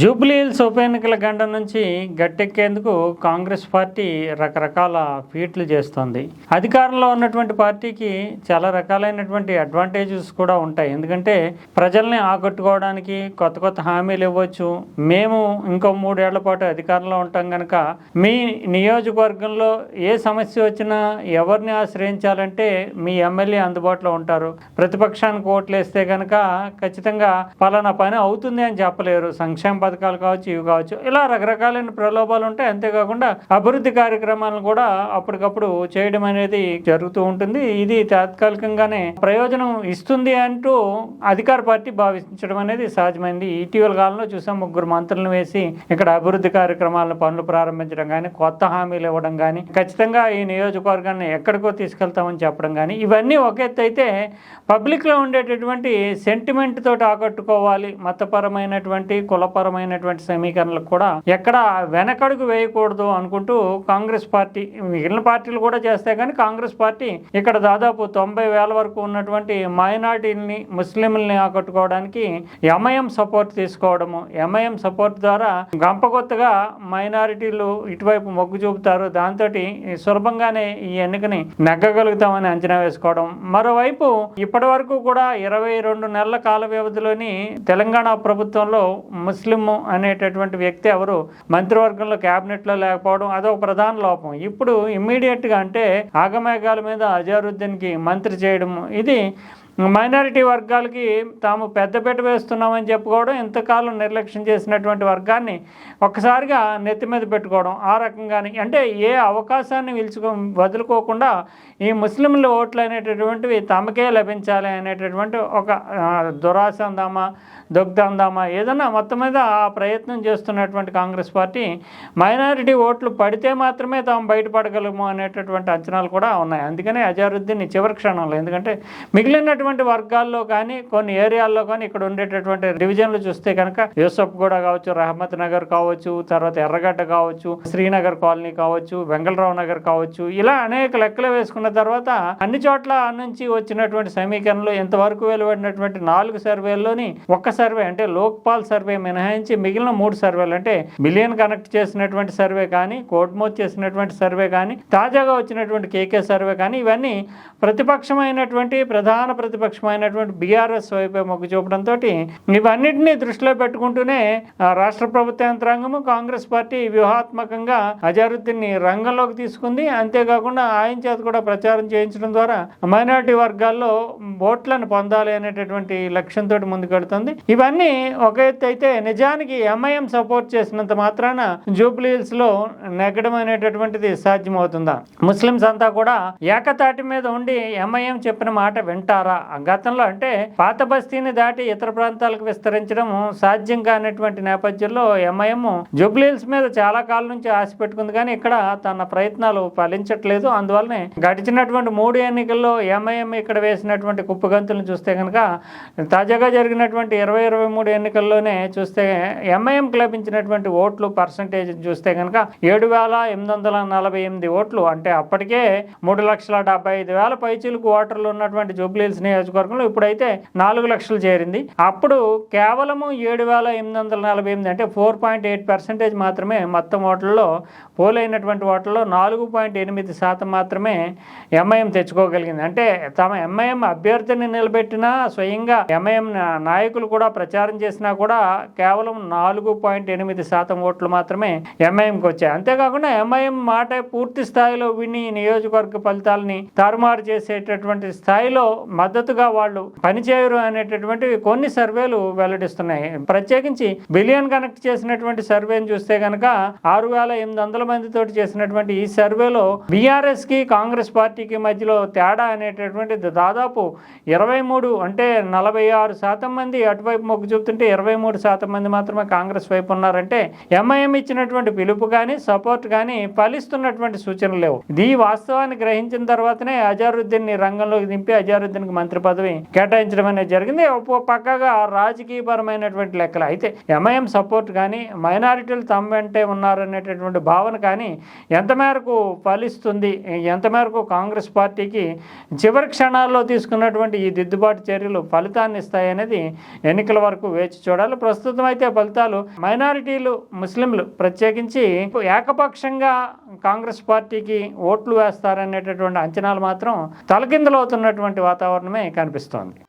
Jubilee hills ఉప ఎన్నికల గంట నుంచి గట్టెక్కేందుకు కాంగ్రెస్ పార్టీ రకరకాల ఫీట్లు చేస్తోంది. అధికారంలో ఉన్నటువంటి పార్టీకి చాలా రకాలైనటువంటి అడ్వాంటేజెస్ కూడా ఉంటాయి. ఎందుకంటే ప్రజల్ని ఆకట్టుకోవడానికి కొత్త కొత్త హామీలు ఇవ్వచ్చు. మేము ఇంకో మూడేళ్ళ పాటు అధికారంలో ఉంటాం కనుక మీ నియోజకవర్గంలో ఏ సమస్య వచ్చినా ఎవరిని ఆశ్రయించాలంటే మీ ఎమ్మెల్యే అందుబాటులో ఉంటారు. ప్రతిపక్షానికి ఓట్లు వేస్తే కనుక ఖచ్చితంగా పలానా పని అవుతుంది అని చెప్పలేరు. సంక్షేమ పథకాలు కావచ్చు ఇవి కావచ్చు ఇలా రకరకాలైన ప్రలోభాలు ఉంటాయి. అంతేకాకుండా అభివృద్ధి కార్యక్రమాలను కూడా అప్పటికప్పుడు చేయడం అనేది జరుగుతూ ఉంటుంది. ఇది తాత్కాలికంగానే ప్రయోజనం ఇస్తుంది అంటూ అధికార పార్టీ భావించడం అనేది సహజమైంది. ఇటీవల కాలంలో చూసాం ముగ్గురు మంత్రులను వేసి ఇక్కడ అభివృద్ధి కార్యక్రమాలను పనులు ప్రారంభించడం కానీ కొత్త హామీలు ఇవ్వడం కానీ ఖచ్చితంగా ఈ నియోజకవర్గాన్ని ఎక్కడికో తీసుకెళ్తామని చెప్పడం కానీ ఇవన్నీ ఒక ఎత్తు అయితే పబ్లిక్లో ఉండేటటువంటి సెంటిమెంట్ తోటి ఆకట్టుకోవాలి. మతపరమైనటువంటి కులపరమైనటువంటి సమీకరణలకు కూడా ఎక్కడ వెనకడుగు వేయకూడదు అనుకుంటూ కాంగ్రెస్ పార్టీ మిగిలిన పార్టీలు కూడా చేస్తే కానీ కాంగ్రెస్ పార్టీ ఇక్కడ దాదాపు తొంభై వేల వరకు ఉన్నటువంటి మైనార్టీని ముస్లింలని ఆకట్టుకోవడానికి ఎంఐఎం సపోర్ట్ తీసుకోవడము. ఎంఐఎం సపోర్ట్ ద్వారా గంపగొత్తగా మైనారిటీలు ఇటువైపు మొగ్గు చూపుతారు. దాంతో సులభంగానే ఈ ఎన్నికని నెగ్గగలుగుతామని అంచనా వేసుకోవడం. మరోవైపు ఇప్పటి వరకు కూడా ఇరవై రెండు నెలల కాల వ్యవధిలోని తెలంగాణ ప్రభుత్వంలో ముస్లిం అనేటటువంటి వ్యక్తి ఎవరు? మంత్రివర్గంలో క్యాబినెట్లో లేకపోవడం అదొక ప్రధాన లోపం. ఇప్పుడు ఇమ్మీడియట్గా అంటే ఆగమేఘాల మీద అజారుద్దీన్కి మంత్రి చేయడం ఇది మైనారిటీ వర్గాలకి తాము పెద్దపీట వేస్తున్నామని చెప్పుకోవడం ఇంతకాలం నిర్లక్ష్యం చేసినటువంటి వర్గాన్ని ఒక్కసారిగా నెత్తి మీద పెట్టుకోవడం ఆ రకంగానే. అంటే ఏ అవకాశాన్ని విలుచుకో వదులుకోకుండా ఈ ముస్లింల ఓట్లు అనేటటువంటివి తమకే లభించాలి అనేటటువంటి ఒక దురాశ అందామా దొగ్ధ ఏదన్నా మొత్తం మీద ఆ ప్రయత్నం చేస్తున్నటువంటి కాంగ్రెస్ పార్టీ మైనారిటీ ఓట్లు పడితే మాత్రమే తాము బయటపడగలము అనేటటువంటి అంచనాలు కూడా ఉన్నాయి. అందుకనే అజారుద్దీన్ చివరి క్షణంలో ఎందుకంటే మిగిలినటువంటి వర్గాల్లో కానీ కొన్ని ఏరియాల్లో కానీ ఇక్కడ ఉండేటటువంటి డివిజన్లు చూస్తే కనుక యూసఫ్ కూడా కావచ్చు రహమత్ నగర్ కావచ్చు తర్వాత ఎర్రగడ్డ కావచ్చు శ్రీనగర్ కాలనీ కావచ్చు వెంగళరావు నగర్ కావచ్చు. ఇలా అనేక లెక్కలు వేసుకున్న తర్వాత అన్ని చోట్ల నుంచి వచ్చినటువంటి సమీకరణలు ఇంతవరకు వెలువడినటువంటి నాలుగు సర్వేల్లోని ఒక్క సర్వే అంటే లోక్పాల్ సర్వే మినహాయించి మిగిలిన మూడు సర్వేలు అంటే మిలియన్ కనెక్ట్ చేసినటువంటి సర్వే కానీ కోడ్మోత్ చేసినటువంటి సర్వే కానీ తాజాగా వచ్చినటువంటి కేకే సర్వే కానీ ఇవన్నీ ప్రతిపక్షమైనటువంటి ప్రధాన ప్రతిపక్షమైనటువంటి బీఆర్ఎస్ వైపే మొగ్గు చూపడంతో ఇవన్నింటినీ దృష్టిలో పెట్టుకుంటూనే రాష్ట్ర ప్రభుత్వ యంత్రాంగము కాంగ్రెస్ పార్టీ వ్యూహాత్మకంగా అజారుద్దీన్ని రంగంలోకి తీసుకుంది. అంతేకాకుండా ఆయన చేత కూడా ప్రచారం చేయించడం ద్వారా మైనారిటీ వర్గాల్లో ఓట్లను పొందాలి అనేటటువంటి లక్ష్యంతో ముందుకెడుతుంది. ఇవన్నీ ఒక ఎత్తు అయితే నిజానికి ఎంఐఎం సపోర్ట్ చేసినంత మాత్రాన జూబ్లీహిల్స్లో నెగ్గడం అనేటటువంటిది సాధ్యమవుతుందా? ముస్లిమ్స్ అంతా కూడా ఏకతాటి మీద ఉండి ఎంఐఎం చెప్పిన మాట వింటారా? గతంలో అంటే పాత బస్తీని దాటి ఇతర ప్రాంతాలకు విస్తరించడం సాధ్యం కానటువంటి నేపథ్యంలో ఎంఐఎం జూబ్లీహిల్స్ మీద చాలా కాలం నుంచి ఆశ పెట్టుకుంది. కానీ ఇక్కడ తన ప్రయత్నాలు ఫలించట్లేదు. అందువల్లనే గడిచినటువంటి మూడు ఎన్నికల్లో ఎంఐఎం ఇక్కడ వేసినటువంటి కుప్పగంతులను చూస్తే కనుక తాజాగా జరిగినటువంటి ఇరవై ఇరవై మూడు ఎన్నికల్లోనే చూస్తే ఎంఐఎంకి లభించినటువంటి ఓట్లు పర్సంటేజ్ చూస్తే కనుక ఏడు వేల ఎనిమిది వందల నలభై ఎనిమిది ఓట్లు. అంటే అప్పటికే మూడు లక్షల డెబ్బై ఐదు వేల పైచీలకు ఓటర్లు ఉన్నటువంటి జూబ్లీహిల్స్ నియోజకవర్గంలో ఇప్పుడైతే నాలుగు లక్షలు చేరింది. అప్పుడు కేవలము ఏడు వేల ఎనిమిది వందల నలభై ఎనిమిది అంటే ఫోర్ పాయింట్ ఎయిట్ పర్సెంటేజ్ మాత్రమే మొత్తం ఓట్లలో పోలైనటువంటి ఓట్లలో నాలుగు పాయింట్ ఎనిమిది శాతం మాత్రమే ఎంఐఎం తెచ్చుకోగలిగింది. అంటే తమ ఎంఐఎం అభ్యర్థిని నిలబెట్టినా స్వయంగా ఎంఐఎం నాయకులు కూడా ప్రచారం చేసినా కూడా కేవలం నాలుగు పాయింట్ ఎనిమిది శాతం ఓట్లు మాత్రమే ఎంఐఎంకి వచ్చాయి. అంతేకాకుండా ఎంఐఎం మాట పూర్తి స్థాయిలో విని నియోజకవర్గ ఫలితాలని తారుమారు చేసేటటువంటి స్థాయిలో మద్దతు మద్దతుగా వాళ్ళు పనిచేయరు అనేటటువంటి కొన్ని సర్వేలు వెల్లడిస్తున్నాయి. ప్రత్యేకించి బిలియన్ కనెక్ట్ చేసినటువంటి సర్వేని చూస్తే కనుక ఆరు వేల ఎనిమిది వందల మందితోటి చేసినటువంటి ఈ సర్వేలో బీఆర్ఎస్కి కాంగ్రెస్ పార్టీకి మధ్యలో తేడా అనేటటువంటి దాదాపు ఇరవై మూడు అంటే నలభై ఆరు శాతం మంది అటువైపు మొగ్గు చూపుతుంటే ఇరవై మూడు శాతం మంది మాత్రమే కాంగ్రెస్ వైపు ఉన్నారంటే ఎంఐఎం ఇచ్చినటువంటి పిలుపు కానీ సపోర్ట్ కానీ ఫలిస్తున్నటువంటి సూచనలు లేవు. ఈ వాస్తవాన్ని గ్రహించిన తర్వాతనే అజారుద్దీన్ రంగంలోకి దింపి అజారుద్దీన్కి మంత్రి మంత్రి పదవి కేటాయించడం అనేది జరిగింది. పక్కగా రాజకీయపరమైనటువంటి లెక్కలు. అయితే ఎంఐఎం సపోర్ట్ కానీ మైనారిటీలు తమ వెంటే ఉన్నారనేటటువంటి భావన కానీ ఎంత మేరకు ఫలిస్తుంది? ఎంత మేరకు కాంగ్రెస్ పార్టీకి చివరి క్షణాల్లో తీసుకున్నటువంటి ఈ దిద్దుబాటు చర్యలు ఫలితాన్ని ఇస్తాయనేది ఎన్నికల వరకు వేచి చూడాలి. ప్రస్తుతం అయితే ఫలితాలు మైనారిటీలు ముస్లింలు ప్రత్యేకించి ఏకపక్షంగా కాంగ్రెస్ పార్టీకి ఓట్లు వేస్తారనేటటువంటి అంచనాలు మాత్రం తలకిందులవుతున్నటువంటి వాతావరణమే కనిపిస్తోంది.